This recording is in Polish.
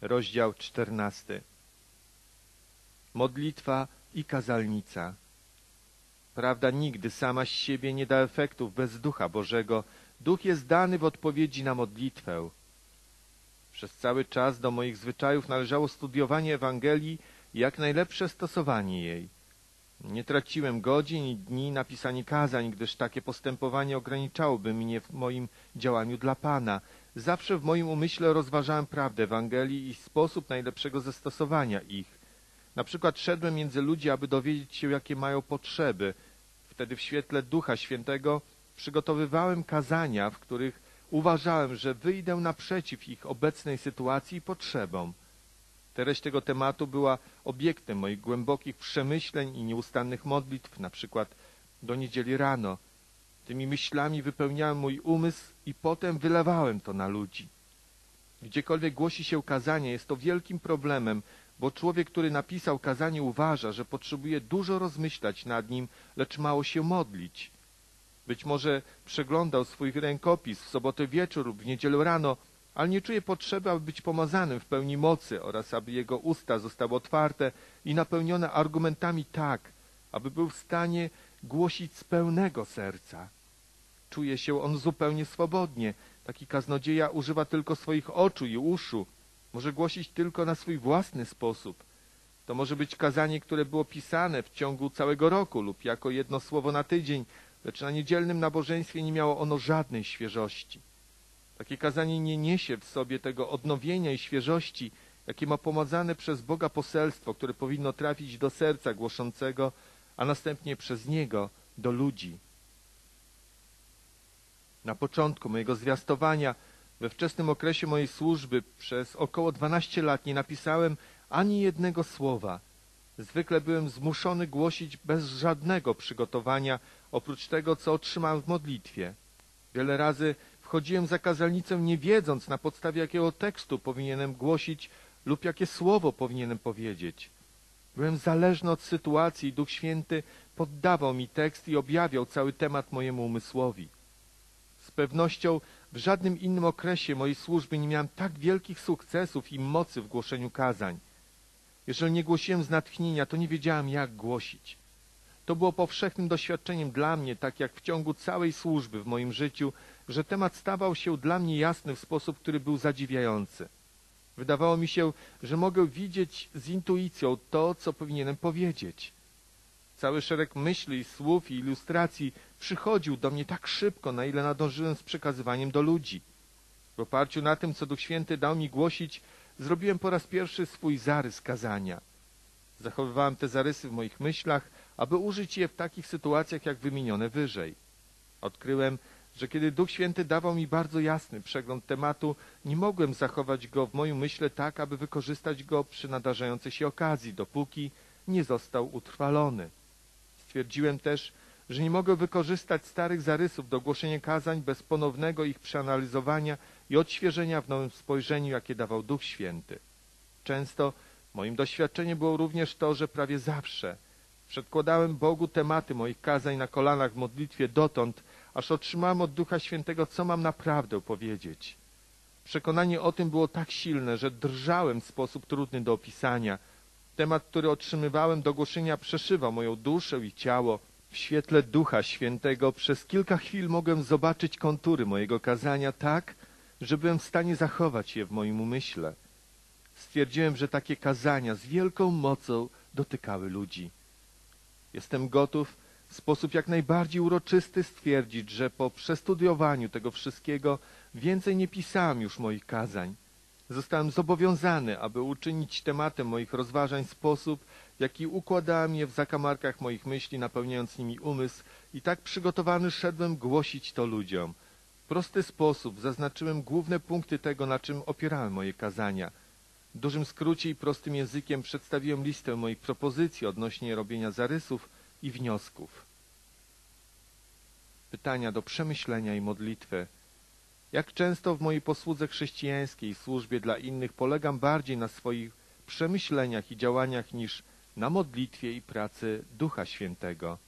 Rozdział czternasty Modlitwa i kazalnica Prawda nigdy sama z siebie nie da efektów bez Ducha Bożego. Duch jest dany w odpowiedzi na modlitwę. Przez cały czas do moich zwyczajów należało studiowanie Ewangelii i jak najlepsze stosowanie jej. Nie traciłem godzin i dni na pisanie kazań, gdyż takie postępowanie ograniczałoby mnie w moim działaniu dla Pana. Zawsze w moim umyśle rozważałem prawdę Ewangelii i sposób najlepszego zastosowania ich. Na przykład szedłem między ludzi, aby dowiedzieć się, jakie mają potrzeby. Wtedy w świetle Ducha Świętego przygotowywałem kazania, w których uważałem, że wyjdę naprzeciw ich obecnej sytuacji i potrzebom. Treść tego tematu była obiektem moich głębokich przemyśleń i nieustannych modlitw, na przykład do niedzieli rano. Tymi myślami wypełniałem mój umysł i potem wylewałem to na ludzi. Gdziekolwiek głosi się kazanie, jest to wielkim problemem, bo człowiek, który napisał kazanie, uważa, że potrzebuje dużo rozmyślać nad nim, lecz mało się modlić. Być może przeglądał swój rękopis w sobotę wieczór lub w niedzielę rano, ale nie czuje potrzeby, aby być pomazanym w pełni mocy oraz aby jego usta zostały otwarte i napełnione argumentami tak, aby był w stanie głosić z pełnego serca. Czuje się on zupełnie swobodnie. Taki kaznodzieja używa tylko swoich oczu i uszu. Może głosić tylko na swój własny sposób. To może być kazanie, które było pisane w ciągu całego roku lub jako jedno słowo na tydzień, lecz na niedzielnym nabożeństwie nie miało ono żadnej świeżości. Takie kazanie nie niesie w sobie tego odnowienia i świeżości, jakie ma pomazane przez Boga poselstwo, które powinno trafić do serca głoszącego, a następnie przez niego do ludzi. Na początku mojego zwiastowania, we wczesnym okresie mojej służby, przez około 12 lat nie napisałem ani jednego słowa. Zwykle byłem zmuszony głosić bez żadnego przygotowania, oprócz tego, co otrzymałem w modlitwie. Wiele razy wchodziłem za kazalnicę nie wiedząc, na podstawie jakiego tekstu powinienem głosić lub jakie słowo powinienem powiedzieć. Byłem zależny od sytuacji i Duch Święty poddawał mi tekst i objawiał cały temat mojemu umysłowi. Pewnością w żadnym innym okresie mojej służby nie miałem tak wielkich sukcesów i mocy w głoszeniu kazań. Jeżeli nie głosiłem z natchnienia, to nie wiedziałem, jak głosić. To było powszechnym doświadczeniem dla mnie, tak jak w ciągu całej służby w moim życiu, że temat stawał się dla mnie jasny w sposób, który był zadziwiający. Wydawało mi się, że mogę widzieć z intuicją to, co powinienem powiedzieć. Cały szereg myśli, słów i ilustracji przychodził do mnie tak szybko, na ile nadążyłem z przekazywaniem do ludzi. W oparciu na tym, co Duch Święty dał mi głosić, zrobiłem po raz pierwszy swój zarys kazania. Zachowywałem te zarysy w moich myślach, aby użyć je w takich sytuacjach, jak wymienione wyżej. Odkryłem, że kiedy Duch Święty dawał mi bardzo jasny przegląd tematu, nie mogłem zachować go w moim myśle tak, aby wykorzystać go przy nadarzającej się okazji, dopóki nie został utrwalony. Stwierdziłem też, że nie mogę wykorzystać starych zarysów do głoszenia kazań bez ponownego ich przeanalizowania i odświeżenia w nowym spojrzeniu, jakie dawał Duch Święty. Często moim doświadczeniem było również to, że prawie zawsze przedkładałem Bogu tematy moich kazań na kolanach w modlitwie dotąd, aż otrzymałem od Ducha Świętego, co mam naprawdę powiedzieć. Przekonanie o tym było tak silne, że drżałem w sposób trudny do opisania. Temat, który otrzymywałem do głoszenia, przeszywał moją duszę i ciało. W świetle Ducha Świętego przez kilka chwil mogłem zobaczyć kontury mojego kazania tak, że byłem w stanie zachować je w moim umyśle. Stwierdziłem, że takie kazania z wielką mocą dotykały ludzi. Jestem gotów w sposób jak najbardziej uroczysty stwierdzić, że po przestudiowaniu tego wszystkiego więcej nie pisałem już moich kazań. Zostałem zobowiązany, aby uczynić tematem moich rozważań sposób, w jaki układałem je w zakamarkach moich myśli, napełniając nimi umysł i tak przygotowany szedłem głosić to ludziom. W prosty sposób zaznaczyłem główne punkty tego, na czym opierałem moje kazania. W dużym skrócie i prostym językiem przedstawiłem listę moich propozycji odnośnie robienia zarysów i wniosków. Pytania do przemyślenia i modlitwy. Jak często w mojej posłudze chrześcijańskiej służbie dla innych polegam bardziej na swoich przemyśleniach i działaniach niż na modlitwie i pracy Ducha Świętego.